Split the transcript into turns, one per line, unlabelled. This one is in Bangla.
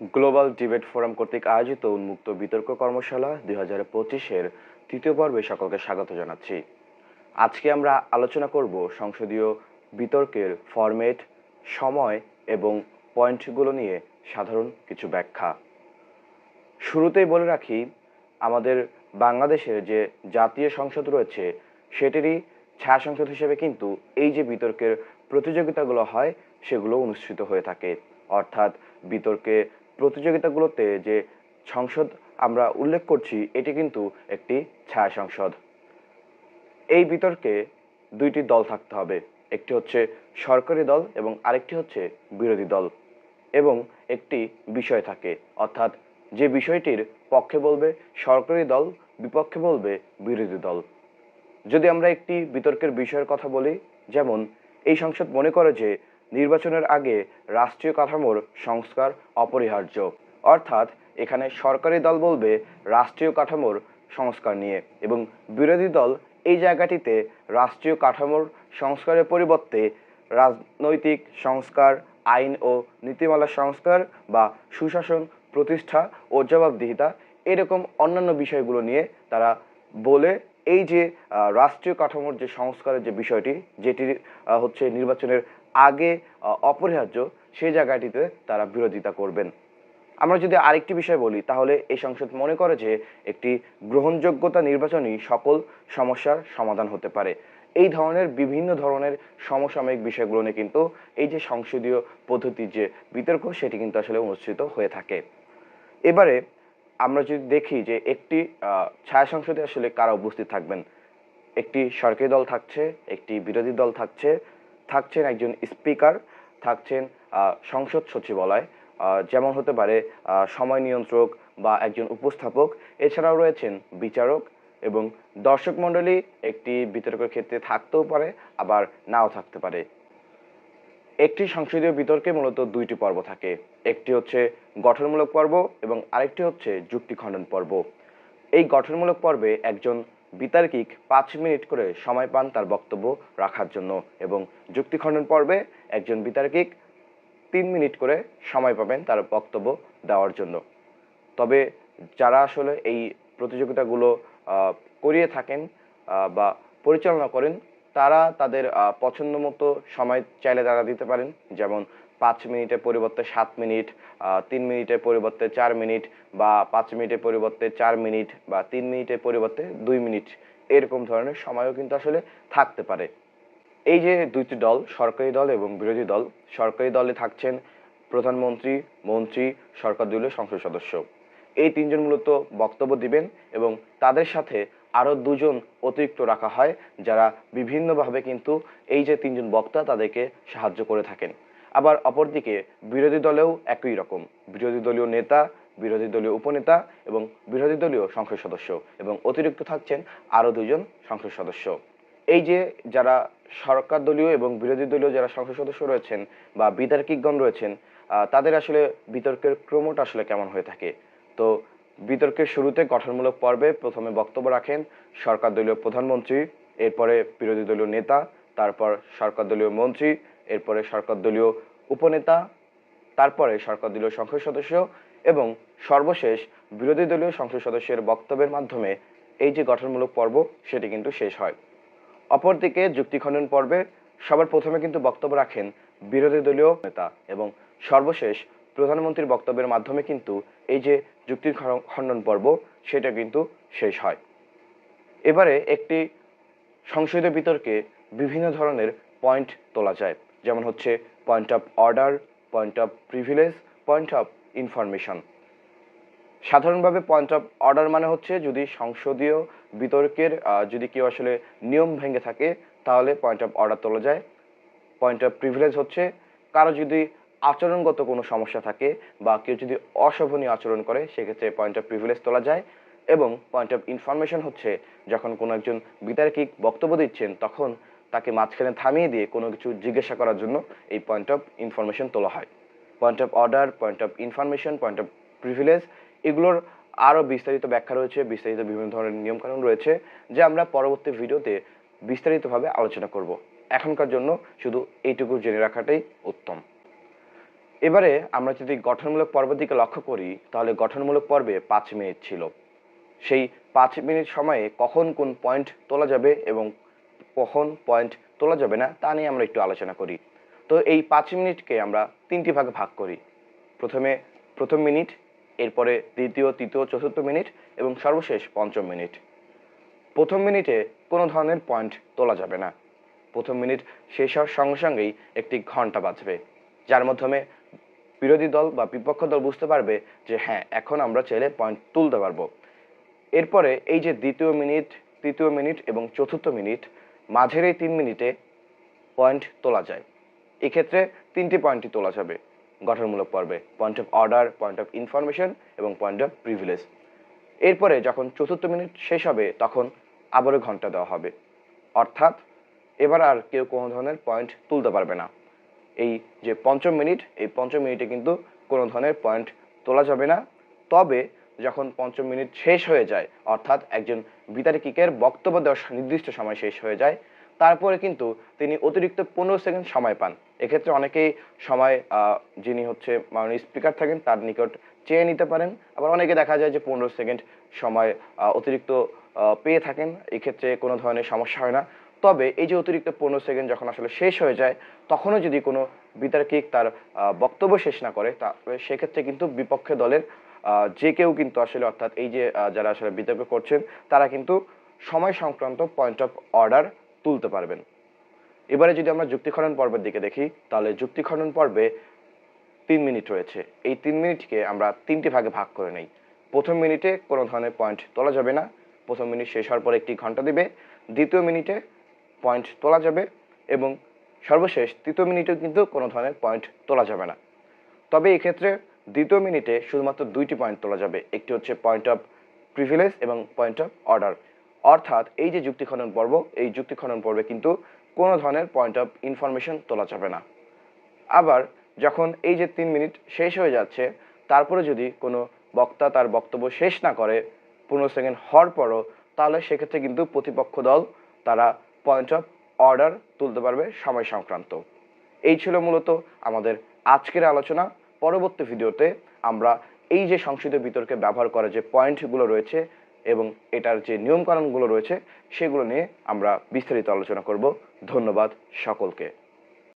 গ্লোবাল ডিবেট ফোরাম কর্তৃক আয়োজিত উন্মুক্ত বিতর্ক কর্মশালা দুই হাজার পঁচিশের তৃতীয় পর্বে সকলকে স্বাগত জানাচ্ছি। আজকে আমরা আলোচনা করব সংসদীয় বিতর্কের ফরম্যাট, সময় এবং পয়েন্টগুলো নিয়ে সাধারণ কিছু ব্যাখ্যা। শুরুতেই বলে রাখি, আমাদের বাংলাদেশের যে জাতীয় সংসদ রয়েছে, সেটিরই ছায়া সংসদ হিসেবে কিন্তু এই যে বিতর্কের প্রতিযোগিতাগুলো হয় সেগুলো অনুষ্ঠিত হয়ে থাকে। অর্থাৎ বিতর্কে প্রতিযোগিতাগুলোতে যে সংসদ আমরা উল্লেখ করছি, এটি কিন্তু একটি ছায়া সংসদ এই বিতর্কে দুইটি দল থাকতে হবে, একটি হচ্ছে সরকারি দল এবং আরেকটি হচ্ছে বিরোধী দল। এবং একটি বিষয় থাকে, অর্থাৎ যে বিষয়টির পক্ষে বলবে সরকারি দল, বিপক্ষে বলবে বিরোধী দল। যদি আমরা একটি বিতর্কের বিষয়ের কথা বলি, যেমন, এই সংসদ মনে করে যে নির্বাচনের আগে রাষ্ট্রীয় কাঠামোর সংস্কার অপরিহার্য। অর্থাৎ এখানে সরকারি দল বলবে রাষ্ট্রীয় কাঠামোর সংস্কার নিয়ে এবং বিরোধী দল এই জায়গাটিতে রাষ্ট্রীয় কাঠামোর সংস্কারের পরিবর্তে রাজনৈতিক সংস্কার, আইন ও নীতিমালা সংস্কার বা সুশাসন প্রতিষ্ঠা ও জবাবদিহিতা এরকম অন্যান্য বিষয়গুলো নিয়ে তারা বলে এই যে রাষ্ট্রীয় কাঠামোর যে সংস্কারের যে বিষয়টি, যেটি হচ্ছে নির্বাচনের আগে অপরিহার্য সেই জায়গাটিতে তারা বিরোধিতা করবেন। আমরা যদি আরেকটি বিষয় বলি, তাহলে এই সংসদ মনে করে যে একটি গ্রহণযোগ্যতা নির্বাচনই সকল সমস্যার সমাধান হতে পারে। এই ধরনের বিভিন্ন ধরনের সমসাময়িক বিষয়গুলো নিয়ে কিন্তু এই যে সংসদীয় পদ্ধতির যে বিতর্ক, সেটি কিন্তু আসলে অনুষ্ঠিত হয়ে থাকে। এবারে আমরা যদি দেখি যে একটি ছায়া সংসদে আসলে কারা উপস্থিত থাকবেন? একটি সরকারি দল থাকছে, একটি বিরোধী দল থাকছে থাকছেন একজন স্পিকার, থাকছেন সংসদ সচিবালয় যেমন হতে পারে সময় নিয়ন্ত্রক বা একজন উপস্থাপক। এছাড়াও রয়েছেন বিচারক এবং দর্শক মণ্ডলী একটি বিতর্কের ক্ষেত্রে থাকতেও পারে, আবার নাও থাকতে পারে। একটি সংসদীয় বিতর্কে মূলত দুইটি পর্ব থাকে। একটি হচ্ছে গঠনমূলক পর্ব এবং আরেকটি হচ্ছে যুক্তি খণ্ডন পর্ব। এই গঠনমূলক পর্বে একজন বিতার্কিক পাঁচ মিনিট করে সময় পান তার বক্তব্য রাখার জন্য এবং যুক্তি খণ্ডন পর্বে একজন বিতার্কিক তিন মিনিট করে সময় পাবেন তার বক্তব্য দেওয়ার জন্য। তবে যারা আসলে এই প্রতিযোগিতাগুলো করিয়ে থাকেন বা পরিচালনা করেন, তারা তাদের পছন্দ মতো সময় চাইলে তারা দিতে পারেন। যেমন পাঁচ মিনিটের পরিবর্তে সাত মিনিট তিন মিনিটের পরিবর্তে চার মিনিট বা পাঁচ মিনিটের পরিবর্তে চার মিনিট বা তিন মিনিটের পরিবর্তে দুই মিনিট, এরকম ধরনের সময়ও কিন্তু আসলে থাকতে পারে। এই যে দুইটি দল, সরকারি দল এবং বিরোধী দল, সরকারি দলে থাকছেন প্রধানমন্ত্রী, মন্ত্রী, সরকার দলীয় সংসদ সদস্য। এই তিনজন মূলত বক্তব্য দিবেন এবং তাদের সাথে আরও দুজন অতিরিক্ত রাখা হয়, যারা বিভিন্নভাবে কিন্তু এই যে তিনজন বক্তা তাদেরকে সাহায্য করে থাকেন। আবার অপরদিকে বিরোধী দলেও একই রকম। বিরোধী দলীয় নেতা, বিরোধী দলীয় উপনেতা এবং বিরোধী দলীয় সংসদ সদস্য এবং অতিরিক্ত থাকছেন আরও দুজন সংসদ সদস্য। এই যে যারা সরকার দলীয় এবং বিরোধী দলীয় যারা সংসদ সদস্য রয়েছেন বা বিতার্কিকগণ রয়েছেন তাদের আসলে বিতর্কের ক্রমটা আসলে কেমন হয়ে থাকে? তো বিতর্কের শুরুতে গঠনমূলক পর্বে প্রথমে বক্তব্য রাখেন সরকার দলীয় প্রধানমন্ত্রী, এরপরে বিরোধী দলীয় নেতা, তারপর সরকার দলীয় মন্ত্রী এরপরে সরকার দলীয় উপনেতা, তারপরে সরকার দলীয় সংসদ সদস্য এবং সর্বশেষ বিরোধী দলীয় সংসদ সদস্যের বক্তব্যের মাধ্যমে এই যে গঠনমূলক পর্ব, সেটি কিন্তু শেষ হয়। অপরদিকে যুক্তি খণ্ডন পর্বে সবার প্রথমে কিন্তু বক্তব্য রাখেন বিরোধী দলীয় নেতা এবং সর্বশেষ প্রধানমন্ত্রীর বক্তব্যের মাধ্যমে কিন্তু এই যে যুক্তি খ- খণ্ডন পর্ব, সেটা কিন্তু শেষ হয়। এবারে একটি সংসদীয় বিতর্কে বিভিন্ন ধরনের পয়েন্ট তোলা যায়। যেমন হচ্ছে point of order point of privilege point of information সাধারণভাবে পয়েন্ট অফ অর্ডার মানে হচ্ছে যদি সংসদীয় বিতর্কের যদি কেউ আসলে নিয়ম ভেঙে থাকে, তাহলে পয়েন্ট অফ অর্ডার তোলা যায়। পয়েন্ট অফ প্রিভিলেজ হচ্ছে কারও যদি আচরণগত কোনো সমস্যা থাকে বা কেউ যদি অশোভনীয় আচরণ করে, সেক্ষেত্রে পয়েন্ট অফ প্রিভিলেজ তোলা যায়। এবং পয়েন্ট অফ ইনফরমেশন হচ্ছে যখন কোনো একজন বিতার্কিক বক্তব্য দিচ্ছেন, তখন তাকে মাঝখানে থামিয়ে দিয়ে কোনো কিছু জিজ্ঞাসা করার জন্য এই পয়েন্ট অফ ইনফরমেশন তোলা হয়। Point of order point of information point of privilege এগুলোর আরও বিস্তারিত ব্যাখ্যা রয়েছে, বিস্তারিত বিভিন্ন ধরনের নিয়মকানুন রয়েছে, যা আমরা পরবর্তী ভিডিওতে বিস্তারিতভাবে আলোচনা করব। এখনকার জন্য শুধু এইটুকু জেনে রাখাটাই উত্তম। এবারে আমরা যদি গঠনমূলক পর্বের দিকে লক্ষ্য করি, তাহলে গঠনমূলক পর্বে পাঁচ মিনিট ছিল। সেই পাঁচ মিনিট সময়ে কখন কোন পয়েন্ট তোলা যাবে এবং কখন পয়েন্ট তোলা যাবে না, তা নিয়ে আমরা একটু আলোচনা করি। তো এই পাঁচ মিনিটকে আমরা তিনটি ভাগে ভাগ করি। প্রথমে প্রথম মিনিট, এরপরে দ্বিতীয়, তৃতীয়, চতুর্থ মিনিট এবং সর্বশেষ পঞ্চম মিনিট। প্রথম মিনিটে কোনো ধরনের পয়েন্ট তোলা যাবে না। প্রথম মিনিট শেষ হওয়ার সঙ্গে সঙ্গেই একটি ঘণ্টা বাজবে, যার মাধ্যমে বিরোধী দল বা বিপক্ষ দল বুঝতে পারবে যে হ্যাঁ এখন আমরা চাইলে পয়েন্ট তুলতে পারব। এরপরে এই যে দ্বিতীয় মিনিট, তৃতীয় মিনিট এবং চতুর্থ মিনিট মাঝের এই তিন মিনিটে পয়েন্ট তোলা যায়। এক্ষেত্রে তিনটি পয়েন্টই তোলা যাবে, গঠনমূলক পর্বে। Point of order, point of information এবং পয়েন্ট অফ প্রিভিলেজ। এরপরে যখন চতুর্থ মিনিট শেষ হবে, তখন আবারও ঘণ্টা দেওয়া হবে। অর্থাৎ এবার আর কেউ কোনো ধরনের পয়েন্ট তুলতে পারবে না। এই যে পঞ্চম মিনিট, এই পঞ্চম মিনিটে কিন্তু কোনো ধরনের পয়েন্ট তোলা যাবে না। তবে যখন পঞ্চম মিনিট শেষ হয়ে যায়, অর্থাৎ একজন বিতার্কিকের বক্তব্য দেওয়ার নির্দিষ্ট সময় শেষ হয়ে যায়, তারপরে কিন্তু তিনি অতিরিক্ত পনেরো সেকেন্ড সময় পান। এক্ষেত্রে অনেকেই সময় যিনি হচ্ছে মাননীয় স্পিকার থাকেন, তার নিকট চেয়ে নিতে পারেন। আবার অনেকে দেখা যায় যে পনেরো সেকেন্ড সময় অতিরিক্ত পেয়ে থাকেন। এক্ষেত্রে কোনো ধরনের সমস্যা হয় না। তবে এই যে অতিরিক্ত পনেরো সেকেন্ড যখন আসলে শেষ হয়ে যায়, তখনও যদি কোনো বিতার্কিক তার বক্তব্য শেষ না করে, তা সেক্ষেত্রে কিন্তু বিপক্ষে দলের যে কেউ কিন্তু আসলে অর্থাৎ এই যে যারা আসলে বিতর্ক করছেন, তারা কিন্তু সময় সংক্রান্ত পয়েন্ট অফ অর্ডার তুলতে পারবেন। এবারে যদি আমরা যুক্তিখনন পর্বের দিকে দেখি, তাহলে যুক্তিখনন পর্বে তিন মিনিট রয়েছে। এই তিন মিনিটকে আমরা তিনটি ভাগে ভাগ করে নেই। প্রথম মিনিটে কোনো ধরনের পয়েন্ট তোলা যাবে না, প্রথম মিনিট শেষ হওয়ার পর একটি ঘণ্টা দিবে, দ্বিতীয় মিনিটে পয়েন্ট তোলা যাবে এবং সর্বশেষ তৃতীয় মিনিটেও কিন্তু কোনো ধরনের পয়েন্ট তোলা যাবে না। তবে এক্ষেত্রে দ্বিতীয় মিনিটে শুধুমাত্র দুইটি পয়েন্ট তোলা যাবে। একটি হচ্ছে পয়েন্ট অফ প্রিভিলেজ এবং পয়েন্ট অফ অর্ডার অর্থাৎ এই যে যুক্তি খনন পর্ব, এই যুক্তি খনন পর্বে কিন্তু কোনো ধরনের পয়েন্ট অফ ইনফরমেশন তোলা যাবে না। আবার যখন এই যে তিন মিনিট শেষ হয়ে যাচ্ছে, তারপরে যদি কোনো বক্তা তার বক্তব্য শেষ না করে পনেরো সেকেন্ড হওয়ার পরও, তাহলে সেক্ষেত্রে কিন্তু প্রতিপক্ষ দল, তারা পয়েন্ট অফ অর্ডার তুলতে পারবে সময় সংক্রান্ত। এই ছিল মূলত আমাদের আজকের আলোচনা। পরবর্তী ভিডিওতে আমরা এই যে সংসদীয় বিতর্কে ব্যবহার করা যে পয়েন্টগুলো রয়েছে এবং এটার যে নিয়মকানুনগুলো রয়েছে, সেগুলো নিয়ে আমরা বিস্তারিত আলোচনা করব। ধন্যবাদ সকলকে।